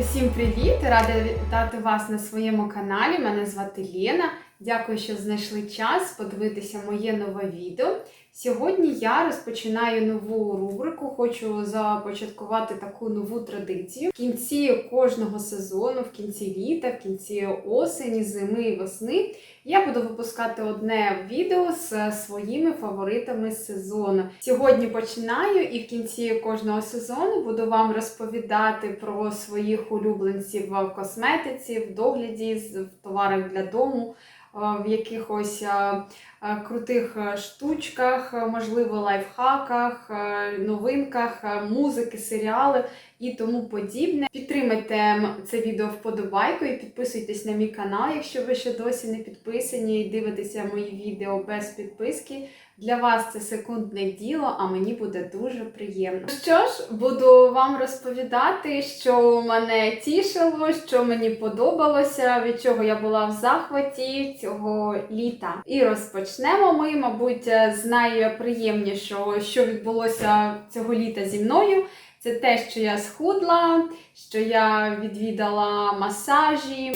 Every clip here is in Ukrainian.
Усім привіт! Рада вітати вас на своєму каналі. Мене звати Лена. Дякую, що знайшли час подивитися моє нове відео. Сьогодні я розпочинаю нову рубрику. Хочу започаткувати таку нову традицію. В кінці кожного сезону, в кінці літа, в кінці осені, зими і весни я буду випускати одне відео з своїми фаворитами сезону. Сьогодні починаю і в кінці кожного сезону буду вам розповідати про своїх улюбленців в косметиці, в догляді, в товарах для дому, е, в якихось е, крутих е, штучках, е, можливо, лайфхаках, е, новинках, е, музики, серіали і тому подібне. Підтримайте це відео вподобайкою, підписуйтесь на мій канал, якщо ви ще досі не підписані і дивитеся мої відео без підписки. Для вас це секундне діло, а мені буде дуже приємно. Що ж, буду вам розповідати, що мене тішило, що мені подобалося, від чого я була в захваті цього літа. І розпочнемо ми, мабуть, з найприємнішого, що відбулося цього літа зі мною. Це те, що я схудла, що я відвідала масажі.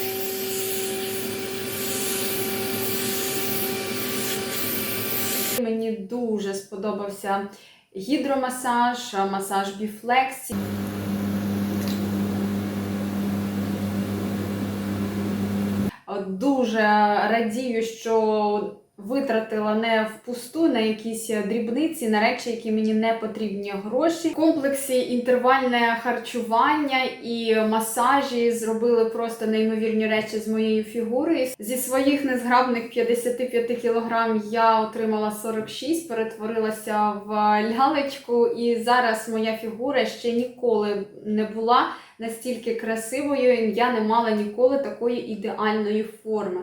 Мені дуже сподобався гідромасаж, масаж біфлексі. Дуже радію, що витратила не впусту на якісь дрібниці, на речі, які мені не потрібні гроші. Комплексі інтервальне харчування і масажі зробили просто неймовірні речі з моєю фігурою. Зі своїх незграбних 55 кілограм я отримала 46, перетворилася в лялечку, і зараз моя фігура ще ніколи не була настільки красивою, і я не мала ніколи такої ідеальної форми.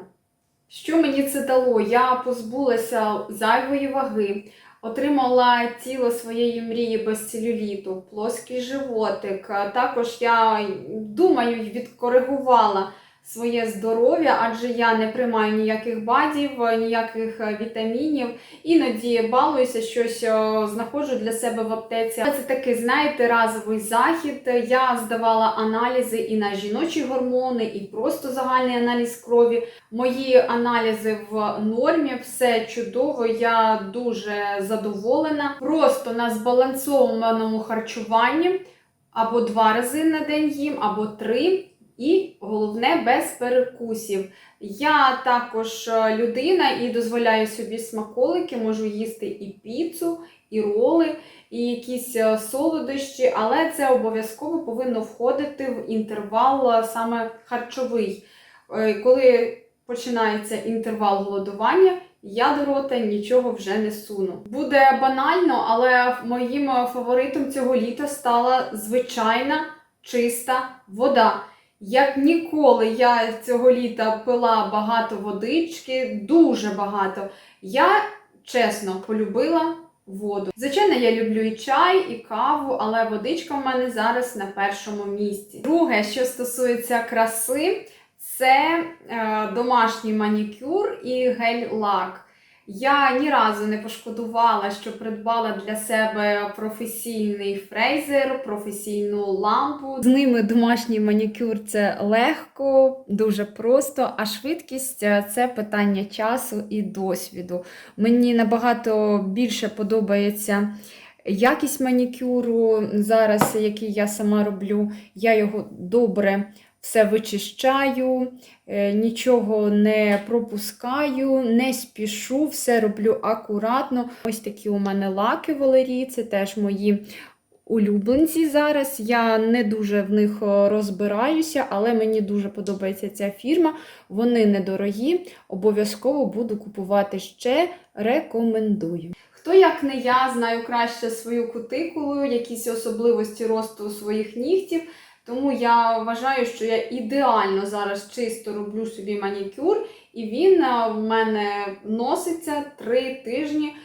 Що мені це дало? Я позбулася зайвої ваги, отримала тіло своєї мрії без целюліту, плоский животик. Також я думаю, відкоригувала своє здоров'я, адже я не приймаю ніяких бадів, ніяких е, вітамінів. Іноді балуюся, щось е, знаходжу для себе в аптеці. Це такий, знаєте, разовий захід. Я здавала аналізи і на жіночі гормони, і просто загальний аналіз крові. Мої аналізи в нормі, все чудово. Я дуже задоволена. Просто на збалансованому харчуванні або два рази на день їм, або три. І головне без перекусів. Я також е, людина і дозволяю собі смаколики, можу їсти і піцу, і роли, і якісь е, солодощі, але це обов'язково повинно входити в інтервал е, саме харчовий. Коли починається інтервал голодування, я до рота нічого вже не суну. Буде банально, але моїм фаворитом цього літа стала звичайна чиста вода. Як ніколи я цього літа пила багато водички, дуже багато. Я чесно полюбила воду. Звичайно, я люблю і чай, і каву, але водичка в мене зараз на першому місці. Друге, що стосується краси, це е, домашній манікюр і гель-лак. Я ні разу не пошкодувала, що придбала для себе професійний фрейзер, професійну лампу. З ними домашній манікюр це легко, дуже просто, а швидкість е, це питання часу і досвіду. Мені набагато більше подобається. Якість манікюру зараз, який я сама роблю, я його добре все вичищаю, е, нічого не пропускаю, не спішу, все роблю акуратно. Ось такі у мене лаки Валерії, це теж мої улюбленці зараз. Я не дуже в них е, розбираюся, але мені дуже подобається ця фірма. Вони недорогі, обов'язково буду купувати ще, рекомендую. Хто як не я знаю краще свою кутикулу, якісь особливості росту своїх нігтів. Тому я вважаю, що я ідеально зараз чисто роблю собі манікюр, і він е, в мене носиться три тижні.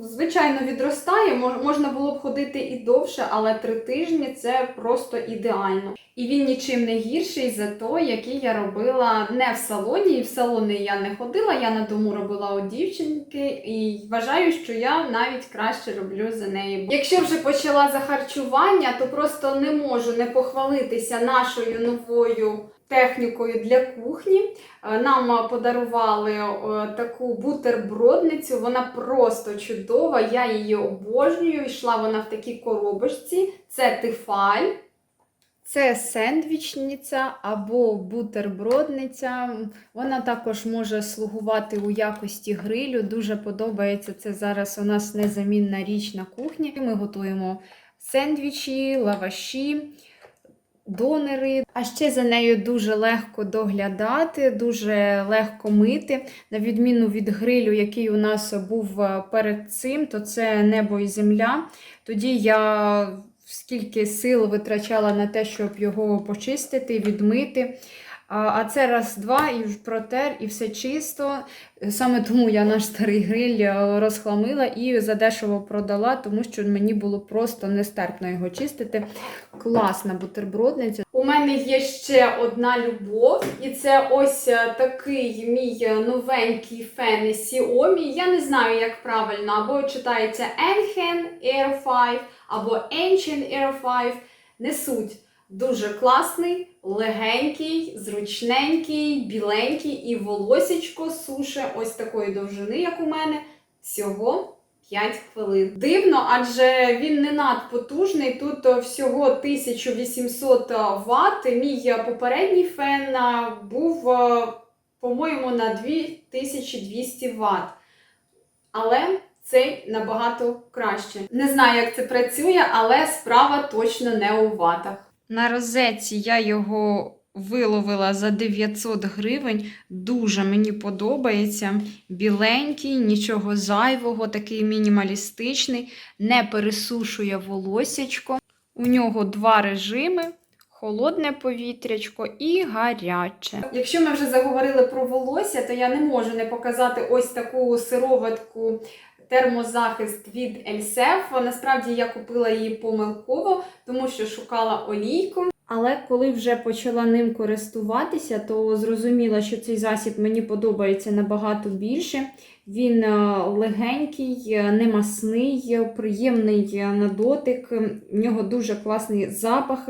Звичайно, відростає. Мож- Можна було б ходити і довше, але три тижні це просто ідеально. І він нічим не гірший за той, який я робила не в салоні. І в салони я не ходила, я на дому робила у дівчинки, і вважаю, що я навіть краще роблю за неї. Якщо вже почала за харчування, то просто не можу не похвалитися нашою новою технікою для кухні. Е, Нам е, подарували е, таку бутербродницю. Вона просто чудова. Я її обожнюю. Йшла вона в такій коробочці. Це тифаль. Це сендвічниця або бутербродниця. Вона також може слугувати у якості грилю. Дуже подобається це зараз у нас незамінна річ на кухні. Ми готуємо сендвічі, лаваші донери. А ще за нею дуже легко доглядати, дуже легко мити. На відміну від грилю, який у нас був е, перед цим, то це небо і земля. Тоді я скільки сил витрачала на те, щоб його почистити, відмити. А це раз-два, і ж протер, і все чисто. Саме тому я наш старий гриль е, розхламила і задешево продала, тому що мені було просто нестерпно його чистити. Класна бутербродниця. У мене є ще одна любов, і це ось е, такий мій е, новенький фен Xiaomi. Я не знаю, як правильно, або читається Enhen Air 5, або Ancient Air 5. Не суть. Дуже класний, легенький, зручненький, біленький і волосічко суше ось такої довжини, як у мене, всього 5 хвилин. Дивно, адже він не надпотужний. Тут е, всього 1800 Вт. Мій попередній фен е, був, е, по-моєму, на 2200 Вт. Але цей набагато краще. Не знаю, як це працює, але справа точно не у ватах. На розетці я його виловила за 900 гривень. Дуже мені подобається. Біленький, нічого зайвого, такий мінімалістичний, не пересушує волосячко. У нього два режими. Холодне повітрячко і гаряче. Якщо ми вже заговорили про волосся, то я не можу не показати ось таку сироватку термозахист від Ельсеф. Насправді я купила її помилково, тому що шукала олійку. Але коли вже почала ним користуватися, то зрозуміла, що цей засіб мені подобається набагато більше. Він е, легенький, е, не масний, е, приємний на дотик. В нього дуже класний запах,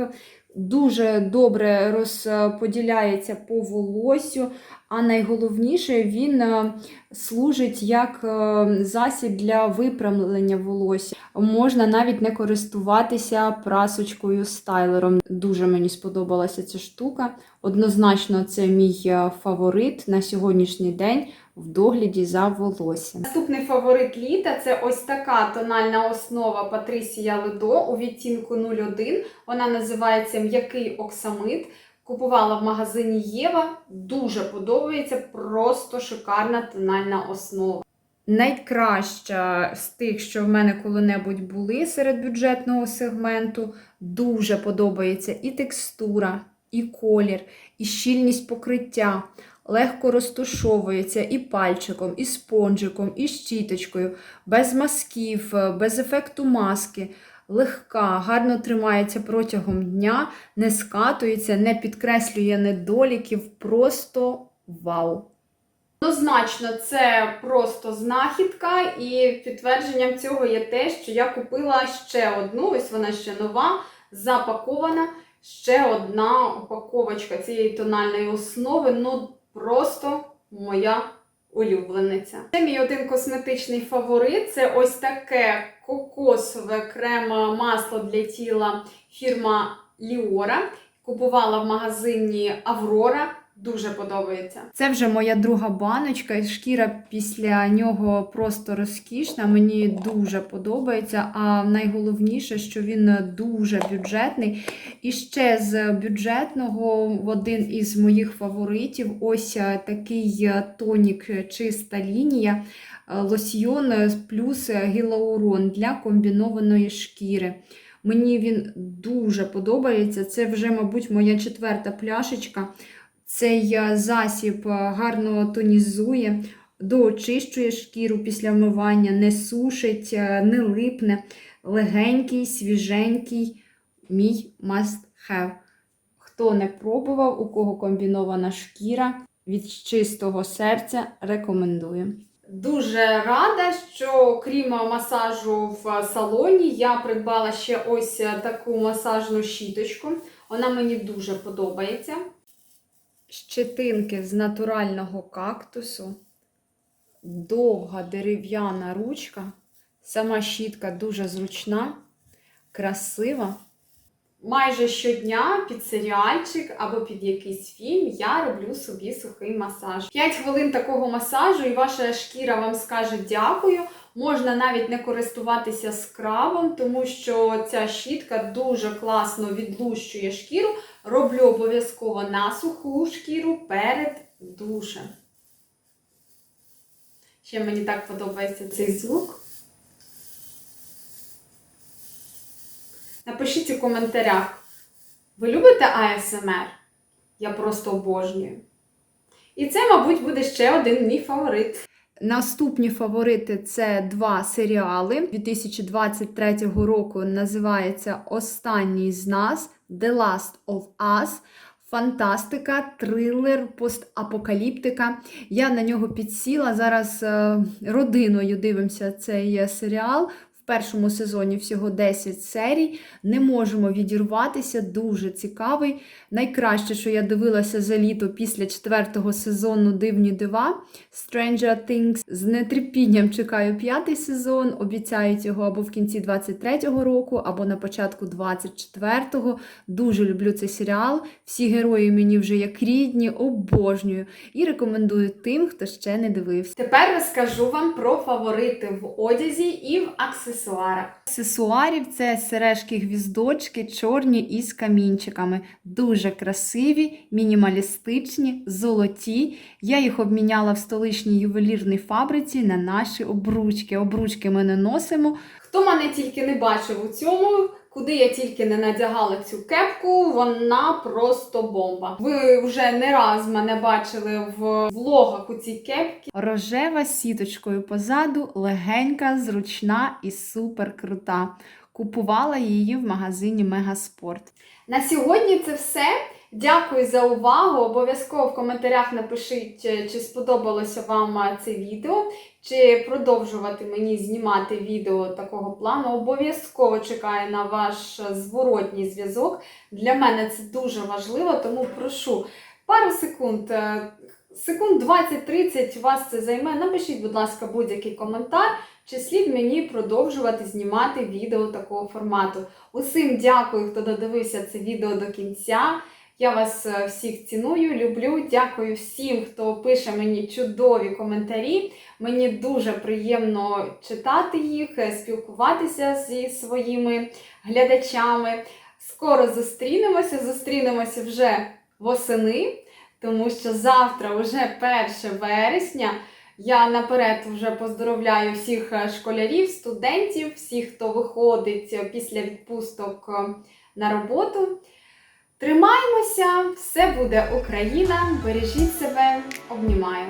дуже добре розподіляється по волосю. А найголовніше, він е, служить як е, засіб для виправлення волосся. Можна навіть не користуватися прасочкою стайлером. Дуже мені сподобалася ця штука. Однозначно, це мій е, фаворит на сьогоднішній день в догляді за волоссям. Наступний фаворит літа це ось така тональна основа Патрісія Ледо у відтінку 01. Вона називається М'який оксамит. Купувала в магазині Єва. Дуже подобається, просто шикарна тональна основа. Найкраща з тих, що в мене коли-небудь були серед бюджетного сегменту. Дуже подобається і текстура, і колір, і щільність покриття. Легко розтушовується і пальчиком, і спонжиком, і щіточкою, без мазків, без ефекту маски. Легка, гарно тримається протягом дня, не скатується, не підкреслює недоліків. Просто вау! Однозначно, це просто знахідка, і підтвердженням цього є те, що я купила ще одну, ось вона ще нова, запакована. Ще одна упаковочка цієї тональної основи. Ну, просто моя улюблениця. Це мій один косметичний фаворит. Це ось таке кокосове крема масло для тіла фірма Ліора. Купувала в магазині Аврора. Дуже подобається. Це вже моя друга баночка, і шкіра після нього просто розкішна. Мені дуже подобається. А найголовніше, що він дуже бюджетний. І ще з бюджетного один із моїх фаворитів ось е, такий тонік чиста лінія. е, Лосьйон плюс гілаурон для комбінованої шкіри. Мені він дуже подобається. Це вже, мабуть, моя четверта пляшечка. Цей е, засіб е, гарно тонізує, доочищує шкіру після вмивання, не сушить, е, не липне. Легенький, свіженький, мій must have. Хто не пробував, у кого комбінована шкіра, від чистого серця рекомендую. Дуже рада, що крім масажу в салоні, я придбала ще ось таку масажну щіточку. Вона мені дуже подобається. Щетинки з натурального кактусу, довга дерев'яна ручка. Сама щітка дуже зручна, красива. Майже щодня під серіальчик або під якийсь фільм я роблю собі сухий масаж. 5 хвилин такого масажу, і ваша шкіра вам скаже дякую. Можна навіть не користуватися скрабом, тому що ця щітка дуже класно відлущує шкіру. Роблю обов'язково на суху шкіру перед душем. Ще мені так подобається цей звук. Напишіть у коментарях, ви любите ASMR? Я просто обожнюю. І це, мабуть, буде ще один мій фаворит. Наступні фаворити це два серіали 2023 року. Називається Останній з нас The Last of Us. Фантастика, трилер, постапокаліптика. Я на нього підсіла. Зараз е, родиною дивимося цей е, серіал. Першому сезоні всього 10 серій. Не можемо відірватися, дуже цікавий. Найкраще, що я дивилася за літо після четвертого сезону Дивні дива Stranger Things. З нетерпінням чекаю п'ятий сезон. Обіцяють його або в кінці 23-го року, або на початку 24-го. Дуже люблю цей серіал. Всі герої мені вже як рідні, обожнюю і рекомендую тим, хто ще не дивився. Тепер розкажу вам про фаворити в одязі і в аксесуарах. Аксесуарів це сережки гвіздочки, чорні із камінчиками. Дуже красиві, мінімалістичні, золоті. Я їх обміняла в столичній ювелірній фабриці на наші обручки. Обручки ми не носимо. Хто мене тільки не бачив у цьому, куди я тільки не надягала цю кепку, вона просто бомба. Ви вже не раз мене бачили в влогах у цій кепці. Рожева з сіточкою позаду, легенька, зручна і супер крута. Купувала її в магазині Мегаспорт. На сьогодні це все. Дякую за увагу. Обов'язково в коментарях напишіть, е, чи сподобалося вам е, це відео, чи продовжувати мені знімати відео такого плану. Обов'язково чекаю на ваш е, зворотній зв'язок. Для мене це дуже важливо, тому прошу пару секунд. Секунд 20-30 вас це займе. Напишіть, будь ласка, будь-який коментар, чи слід мені продовжувати знімати відео такого формату. Усім дякую, хто додивився це відео до кінця. Я вас е, всіх ціную, люблю. Дякую всім, хто пише мені чудові коментарі. Мені дуже приємно читати їх, е, спілкуватися зі своїми глядачами. Скоро зустрінемося. Зустрінемося вже восени, тому що завтра, вже 1 вересня. Я наперед вже поздоровляю всіх е, школярів, студентів, всіх, хто виходить після відпусток на роботу. Тримаємося, все буде Україна. Бережіть себе, обнімаю.